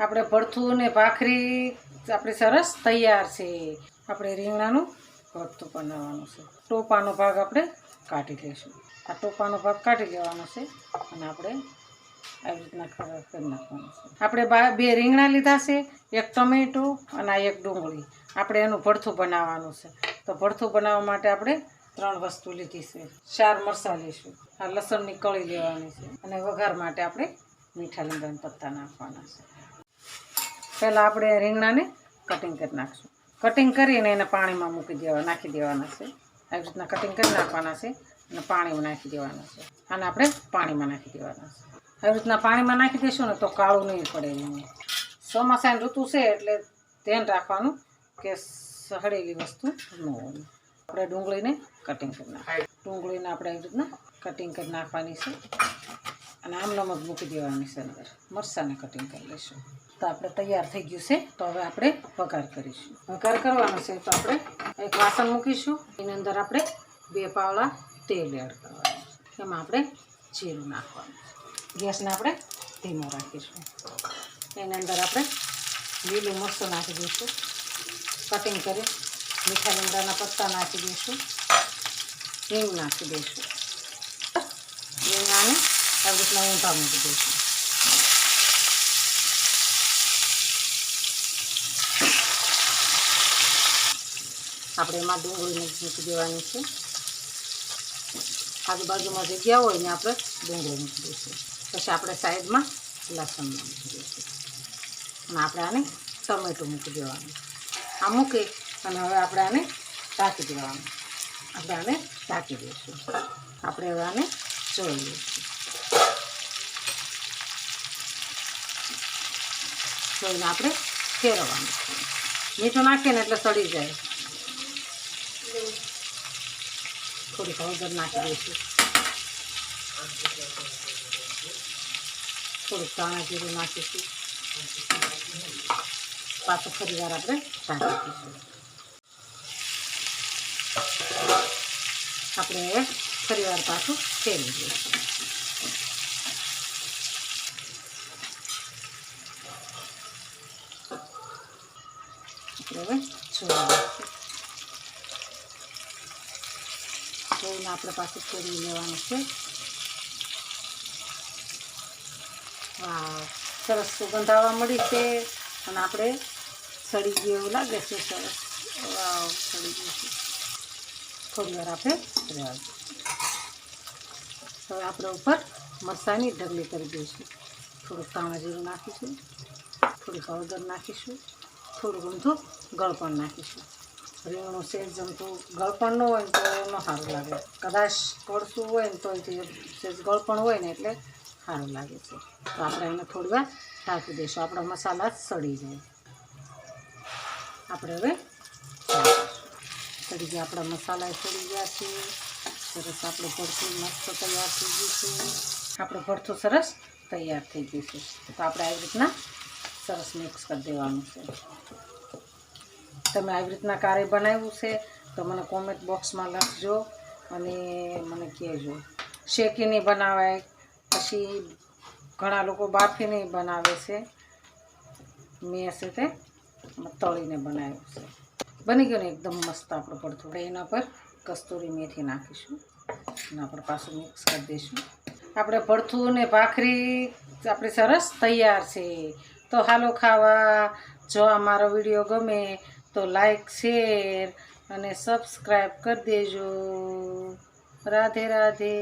આપણે ભરથું ને ભાખરી આપણે સરસ તૈયાર છે. આપણે રીંગણાનું ભરથું બનાવવાનું છે. ટોપાનો ભાગ આપણે કાઢી લઈશું. આ ટોપાનો ભાગ કાઢી લેવાનો છે અને આપણે આવી રીતના ખરાબ કરી નાખવાનું છે. આપણે બા બે રીંગણા લીધા છે, એક ટમેટું અને આ એક ડુંગળી. આપણે એનું ભરથું બનાવવાનું છે. તો ભરથું બનાવવા માટે આપણે ત્રણ વસ્તુ લીધી છે. ચાર મરચાં લઈશું. આ લસણની કળી લેવાની છે. અને વઘાર માટે આપણે મીઠા લીમડાના પત્તા નાખવાના છે. પહેલાં આપણે રીંગણાને કટિંગ કરી નાખશું. કટિંગ કરીને એને પાણીમાં મૂકી દેવા, નાખી દેવાના છે. આવી રીતના કટિંગ કરી નાખવાના છે અને પાણીમાં નાખી દેવાના છે. અને આપણે પાણીમાં નાખી દેવાના છે. આવી રીતના પાણીમાં નાખી દઈશું ને તો કાળું નહીં પડે એનું. ચોમાસાની ઋતુ છે એટલે ધ્યાન રાખવાનું કે સહળેલી વસ્તુ ન હોય. આપણે ડુંગળીને કટિંગ કરી નાખીએ ડુંગળીને આપણે આવી રીતના કટિંગ કરી નાખવાની છે. અને આમ નમક મૂકી દેવાની છે અંદર. મરસાને કટિંગ કરી લઈશું. તો આપણે તૈયાર થઈ ગયું છે. તો હવે આપણે વઘાર કરીશું. વઘાર કરવાનો છે તો આપણે એક વાસણ મૂકીશું. એની અંદર આપણે બે પાવલા તેલ એડ કરવાનું. એમાં આપણે જીરું નાખવાનું ગેસને આપણે ધીમો રાખીશું. એની અંદર આપણે લીલું મરચું નાખી દઈશું. કટિંગ કરી મીઠા લીમડાના પત્તા નાખી દઈશું. હિંગ નાખી દઈશું. રીંગણાને આવી રીતના ઊંધા મૂકી દઈશું. આપણે એમાં ડુંગળીને મૂકી દેવાની છે. આજુબાજુમાં જગ્યા હોય ને આપણે ડુંગળી મૂકી દઈશું. પછી આપણે સાઈડમાં લસણ મૂકી દઈશું. અને આપણે આને ટમેટું મૂકી દેવાનું. આ મૂકી અને હવે આપણે આને ઢાંકી દેવાનું. આપણે આને ઢાંકી દઈશું. આપણે હવે આને જોઈ લઈશું. જોઈને આપણે ફેરવવાનું મીઠું નાખીએ ને એટલે સડી જાય. થોડીક હળદર નાખી દઈશું થોડુંક ધાણા જીરું નાખીશું પાછું ફરી વાર આપણે ઢાંકી દઈશું આપણે હવે ફરી વાર પાછું ફેરવી દઈશું આપણે હવે છોડી દઈશું જોઈને આપણે પાછું ફોડી લેવાનું છે. વાવ સરસ સુગંધ આવવા મળી છે અને આપણે સડી ગયું એવું લાગે છે સરસ. વાવ સડી ગયું છે. થોડી વાર આપણે રહેવા. હવે આપણે ઉપર મરસાની ઢગલી કરી દઈશું. થોડુંક ધાણા જીરું નાખીશું થોડીક હળદર નાખીશું થોડું ગમતું ગળપણ નાખીશું. રીંગણું સેજ તો ગળપણ ન હોય તો ન સારું લાગે કદાચ કળશું હોય ને તો સેજ ગળપણ હોય ને એટલે સારું લાગે છે તો આપણે એને થોડી વાર ઢાંકી દઈશું આપણા મસાલા સડી જાય આપણે હવે સડી ગયા આપણા મસાલા સડી ગયા છે સરસ આપણે ભરતું મસ્ત તૈયાર થઈ ગયું છે આપણું ભરતું સરસ તૈયાર થઈ ગયું છે તો આપણે આવી રીતના સરસ મિક્સ કરી દેવાનું છે તમે આવી રીતના કારે બનાવ્યું છે, તો મને કોમેન્ટ બોક્સમાં લખજો અને મને કહેજો. શેકીને બનાવાય, પછી ઘણા લોકો બાફીને બનાવે છે. મેં હશે તે તળીને બનાવ્યું છે. બની ગયો ને એકદમ મસ્ત આપણો પડતું એના પર કસ્તુરી મેથી નાખીશું. એના પર પાછું મિક્સ કરી દઈશું. આપણે ભડથું ને ભાખરી આપણે સરસ તૈયાર છે. તો હાલો ખાવા. જો અમારો વીડિયો ગમે તો લાઈક શેર અને સબસ્ક્રાઈબ કરી દેજો. રાધે રાધે.